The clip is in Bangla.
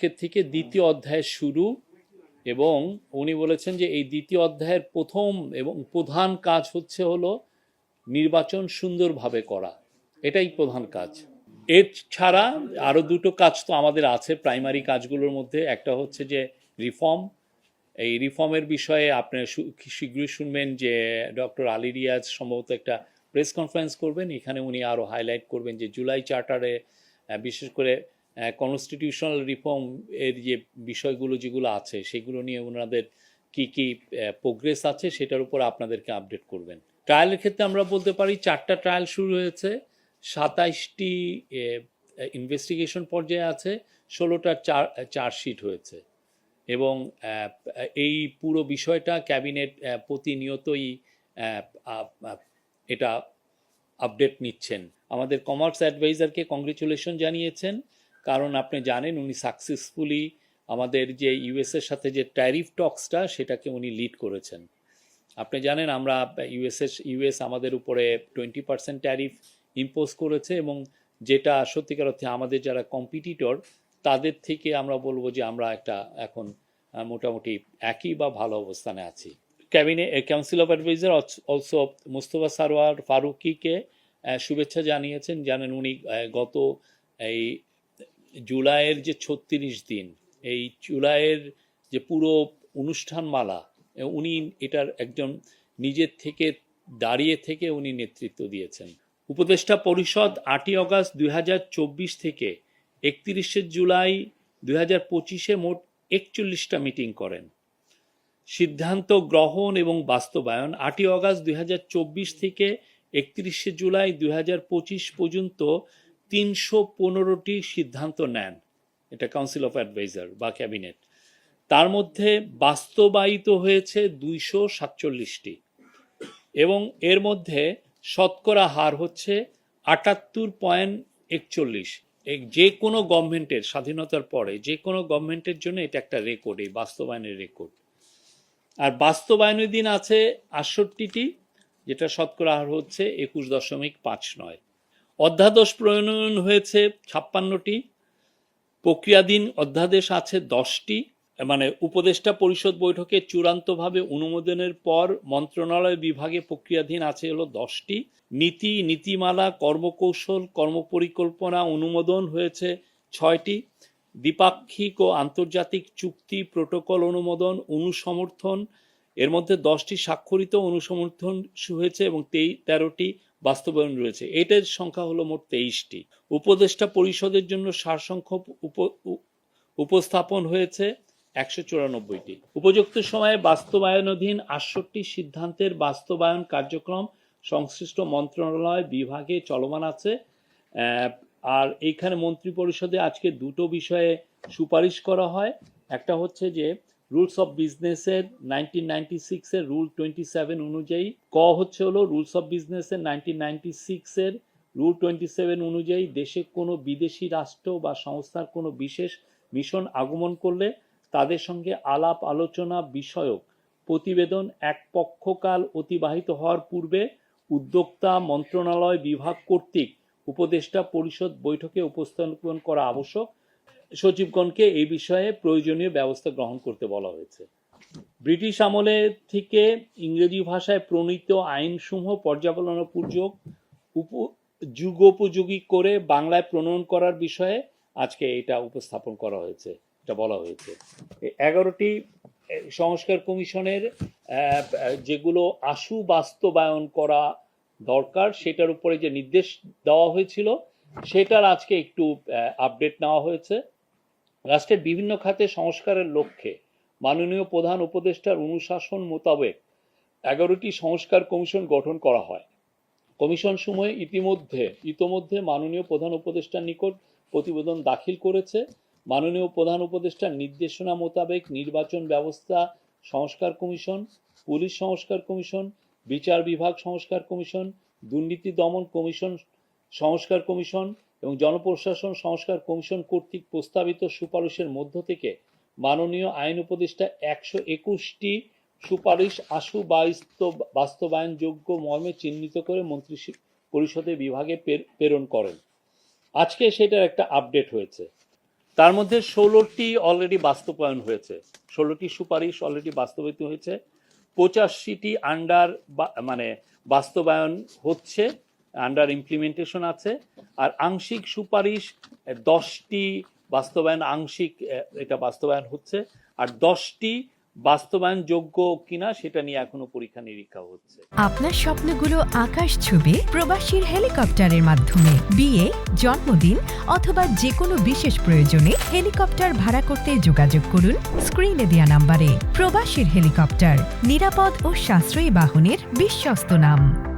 আজকের থেকে দ্বিতীয় অধ্যায় শুরু এবং উনি বলেছেন যে এই দ্বিতীয় অধ্যায়ের প্রথম এবং প্রধান কাজ হচ্ছে হলো নির্বাচন সুন্দরভাবে করা। এটাই প্রধান কাজ। এর ছাড়া আরও দুটো কাজ তো আমাদের আছে প্রাইমারি কাজগুলোর মধ্যে। একটা হচ্ছে যে রিফর্ম। এই রিফর্মের বিষয়ে আপনার শু- শীঘ্রই শুনবেন যে ডক্টর আলী রিয়াজ সম্ভবত একটা প্রেস কনফারেন্স করবেন। এখানে উনি আরও হাইলাইট করবেন যে জুলাই চার্টারে বিশেষ করে কনস্টিটিউশনাল রিফর্ম এর যে বিষয়গুলো যেগুলো আছে, সেগুলো নিয়ে ওনাদের কি কি প্রোগ্রেস আছে সেটার উপর আপনাদেরকে আপডেট করবেন। ট্রায়ালের ক্ষেত্রে আমরা বলতে পারি চারটা ট্রায়াল শুরু হয়েছে, সাতাইশটি ইনভেস্টিগেশন পর্যায়ে আছে, ষোলোটা চার, চার্জশিট হয়েছে। এবং এই পুরো বিষয়টা ক্যাবিনেট প্রতিনিয়তই এটা আপডেট নিচ্ছেন। আমাদের কমার্স অ্যাডভাইজারকে কংগ্রেচুলেশন জানিয়েছেন। কারণ আপনি জানেন উনি সাকসেসফুলি আমাদের যে ইউএসের সাথে যে ট্যারিফ টক্সটা সেটাকে উনি লিড করেছেন। আপনি জানেন আমরা ইউএসএস ইউএস আমাদের উপরে টোয়েন্টি পার্সেন্ট ট্যারিফ ইম্পোজ করেছে এবং যেটা সত্যিকার অর্থে আমাদের যারা কম্পিটিটর তাদের থেকে আমরা বলব যে আমরা একটা এখন মোটামুটি একই বা ভালো অবস্থানে আছি। ক্যাবিনে council of adviser also Mustafa Sarwar ফারুকিকে শুভেচ্ছা জানিয়েছেন। জানেন উনি গত এই জুলাইয়ের যে ছত্রিশ দিন, এই জুলাইয়ের যে পুরো অনুষ্ঠানমালা, উনি এটার একজন নিজের থেকে দাঁড়িয়ে থেকে উনি নেতৃত্ব দিয়েছেন। উপদেষ্টা পরিষদ আটই অগস্ট দুই থেকে একত্রিশে জুলাই দুই হাজার পঁচিশে মোট একচল্লিশটা মিটিং করেন। সিদ্ধান্ত গ্রহণ এবং বাস্তবায়ন আটই অগস্ট দুই থেকে একত্রিশে জুলাই দুই হাজার পঁচিশ পর্যন্ত তিনশো পনেরোটি সিদ্ধান্ত নেন এটা কাউন্সিল অফ অ্যাডভাইজার বা ক্যাবিনেট তার মধ্যে বাস্তবায়িত হয়েছে দুইশো সাতচল্লিশটি এবং এর মধ্যে শতকরা হার হচ্ছে আটাত্তর পয়েন্ট একচল্লিশ। যে কোনো গভর্নমেন্টের স্বাধীনতার পরে যে কোনো গভর্নমেন্টের জন্য এটা একটা রেকর্ড এই বাস্তবায়নের রেকর্ড আর বাস্তবায়নের দিন আছে আটষট্টিটি, যেটা শতকরা হার হচ্ছে একুশ দশমিক পাঁচ নয়। অধ্যাদেশ প্রণয়ন হয়েছে ছাপ্পান্নটি, প্রক্রিয়াধীন অধ্যাদেশ আছে দশটি মানে উপদেষ্টা পরিষদ বৈঠকে চূড়ান্তভাবে অনুমোদনের পর মন্ত্রণালয় বিভাগে প্রক্রিয়াধীন আছে হলো দশটি। নীতি, নীতিমালা, কর্মকৌশল, কর্মপরিকল্পনা অনুমোদন হয়েছে ছয়টি। দ্বিপাক্ষিক ও আন্তর্জাতিক চুক্তি, প্রোটোকল অনুমোদন, অনুসমর্থন, এর মধ্যে দশটি স্বাক্ষরিত অনুসমর্থন হয়েছে এবং তেই, তেরোটি বাস্তবায়ন রয়েছে। এটার সংখ্যা হলো মোট তেইশটি। উপদেষ্টা পরিষদের জন্য সারসংখ্যক উপ- উপস্থাপন হয়েছে একশো চুরানব্বইটি। উপযুক্ত সময়ে বাস্তবায়নাধীন আটষট্টি সিদ্ধান্তের বাস্তবায়ন কার্যক্রম সংশ্লিষ্ট মন্ত্রণালয় বিভাগে চলমান আছে। আর এইখানে মন্ত্রী পরিষদে আজকে দুটো বিষয়ে সুপারিশ করা হয়। একটা হচ্ছে যে রুলস অফ বিজনেসের নাইনটিন নাইনটি সিক্সের রুল টোয়েন্টি সেভেন অনুযায়ী, ক হচ্ছে হলো রুলস অফ বিজনেসের নাইনটিন নাইনটি সিক্সের রুল টোয়েন্টি সেভেন অনুযায়ী দেশে কোনো বিদেশি রাষ্ট্র বা সংস্থার কোনো বিশেষ মিশন আগমন করলে তাদের সঙ্গে আলাপ আলোচনা বিষয়ক প্রতিবেদন এক পক্ষকাল অতিবাহিত হওয়ার পূর্বে উদ্যোক্তা মন্ত্রণালয় বিভাগ কর্তৃক উপদেষ্টা পরিষদ বৈঠকে উপস্থাপন করা আবশ্যক। সচিবগণকে এই বিষয়ে প্রয়োজনীয় ব্যবস্থা গ্রহণ করতে বলা হয়েছে। ব্রিটিশ আমলে থেকে ইংরেজি ভাষায় প্রণীত আইনসমূহ পর্যালোচনাপূর্বক উপ, যুগোপযোগী করে বাংলায় প্রণয়ন করার বিষয়ে আজকে এটা উপস্থাপন করা হয়েছে, এটা বলা হয়েছে। এগারোটি সংস্কার কমিশনের যেগুলো আশু বাস্তবায়ন করা দরকার, সেটার উপরে যে নির্দেশ দেওয়া হয়েছিল, সেটার আজকে একটু আপডেট নেওয়া হয়েছে। রাষ্ট্রের বিভিন্ন খাতে সংস্কারের লক্ষ্যে মাননীয় প্রধান উপদেষ্টার অনুশাসন মোতাবেক এগারোটি সংস্কার কমিশন গঠন করা হয়। কমিশন সময়ে ইতিমধ্যে, ইতোমধ্যে মাননীয় প্রধান উপদেষ্টার নিকট প্রতিবেদন দাখিল করেছে। মাননীয় প্রধান উপদেষ্টার নির্দেশনা মোতাবেক নির্বাচন ব্যবস্থা, সংস্কার কমিশন, পুলিশ সংস্কার কমিশন, বিচার বিভাগ সংস্কার কমিশন, দুর্নীতি দমন কমিশন, সংস্কার কমিশন এবং জনপ্রশাসন সংস্কার কমিশন কর্তৃক প্রস্তাবিত সুপারিশের মধ্য থেকে মাননীয় আইন উপদেষ্টা একশো একুশটি সুপারিশ আশু বাস্তব, বাস্তবায়নযোগ্য মর্মে চিহ্নিত করে মন্ত্রী পরিষদের বিভাগে প্রে- প্রেরণ করেন। আজকে সেটার একটা আপডেট হয়েছে। তার মধ্যে ষোলোটি অলরেডি বাস্তবায়ন হয়েছে। ষোলোটি সুপারিশ অলরেডি বাস্তবায়িত হয়েছে। পঁচাশিটি আন্ডার মানে বাস্তবায়ন হচ্ছে। আন্ডার ইমপ্লিমেন্টেশন আছে, আর আংশিক সুপারিশ দশটি বাস্তবায়ন আংশিক এটা বাস্তবায়ন হচ্ছে, আর দশটি কিনা সেটা নিয়ে এখনও পরীক্ষা নিরীক্ষা হচ্ছে। আপনার স্বপ্নগুলো আকাশ প্রবাসীর হেলিকপ্টারের মাধ্যমে, বিয়ে, জন্মদিন, অথবা যে কোনো বিশেষ প্রয়োজনে হেলিকপ্টার ভাড়া করতে যোগাযোগ করুন স্ক্রিনে দেওয়া নাম্বারে। প্রবাসীর হেলিকপ্টার, নিরাপদ ও সাশ্রয়ী বাহনের বিশ্বস্ত নাম।